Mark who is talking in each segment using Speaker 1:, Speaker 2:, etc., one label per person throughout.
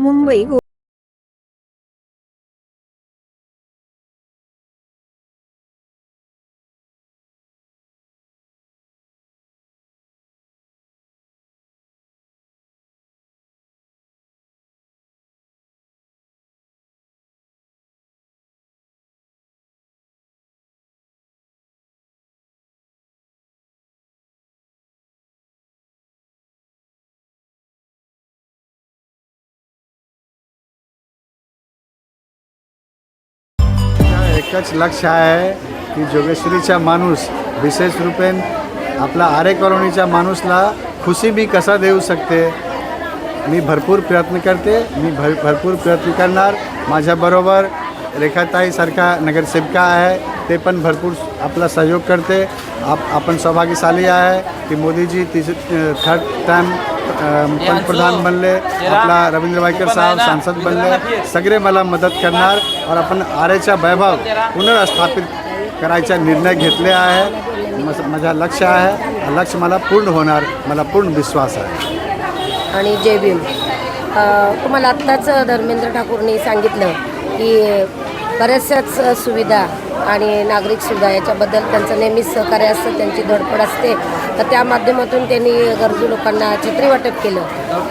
Speaker 1: 我们每个。
Speaker 2: एकच लक्ष आहे की जोगेश्वरीचा माणूस विशेष रूपेन आपला आरे कॉलनीच्या माणूसला खुशी मी कसा देऊ शकते? मी भरपूर प्रयत्न करते मी भर भरपूर प्रयत्न करणार. माझ्याबरोबर रेखाताईसारखा नगरसेविका आहे ते पण भरपूर आपला सहयोग करते. आप आपण सौभाग्यशाली आहे की मोदीजी तिस थर्ड टाइम पंतप्रधान बनले आपला रवींद्र वायकर साहेब सांसद बनले सगळे मला मदत करणार और आपण आरेचा वैभव पुनर्स्थापित करायचा निर्णय घेतले आहे. माझा लक्ष आहे. हा लक्ष मला पूर्ण होणार मला पूर्ण विश्वास आहे.
Speaker 3: आणि जय भीम. तुम्हाला आत्ताच धर्मेंद्र ठाकूरनी सांगितलं की बऱ्याचशाच सुविधा आणि नागरिकसुद्धा याच्याबद्दल त्यांचं नेहमीच सहकार्य असतं त्यांची धडपड असते. तर त्या माध्यमातून त्यांनी गरजू लोकांना छत्री वाटप केलं.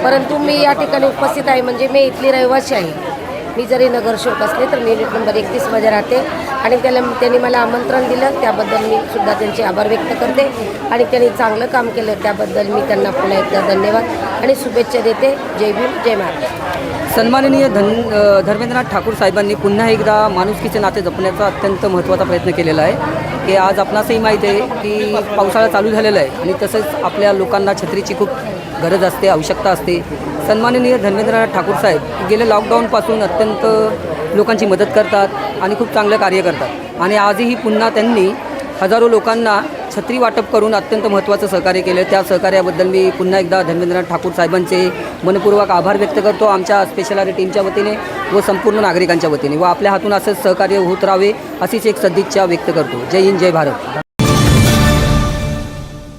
Speaker 3: परंतु मी या ठिकाणी उपस्थित आहे म्हणजे मी इथली रहिवासी आहे. मी जरी नगरसेवक असले तर मी युनिट नंबर एकतीसमध्ये राहते. आणि त्याला त्यांनी मला आमंत्रण दिलं. त्याबद्दल मी सुद्धा त्यांचे आभार व्यक्त करते. आणि त्यांनी चांगलं काम केलं. त्याबद्दल मी त्यांना पुन्हा एकदा धन्यवाद आणि शुभेच्छा देते. जय भीम जय महाराज.
Speaker 4: सन्माननीय धन धर्मेंद्रनाथ ठाकूर साहेबांनी पुन्हा एकदा माणुसकीचे नाते जपण्याचा अत्यंत महत्त्वाचा प्रयत्न केलेला आहे. की आज आपणासही माहीत आहे की पावसाळा चालू झालेला आहे आणि तसंच आपल्या लोकांना छत्रीची खूप गरज असते आवश्यकता असते. सन्माननीय धर्मेंद्रनाथ ठाकूर साहेब गेले लॉकडाऊनपासून अत्यंत लोकांची मदत करतात. आणि खूप चांगलं कार्य करतात. आणि आजही पुन्हा त्यांनी हजारो लोकांना छत्री वाटप करून अत्यंत महत्त्वाचं सहकार्य केलं. त्या सहकार्याबद्दल मी पुन्हा एकदा धर्मेंद्रनाथ ठाकूर साहेबांचे मनपूर्वक आभार व्यक्त करतो. आमच्या स्पेशल टीमच्या वतीने व संपूर्ण नागरिकांच्या वतीने व आपल्या हातून असंच सहकार्य होत राहावे अशीच एक सदिच्छा व्यक्त करतो. जय हिंद जय भारत.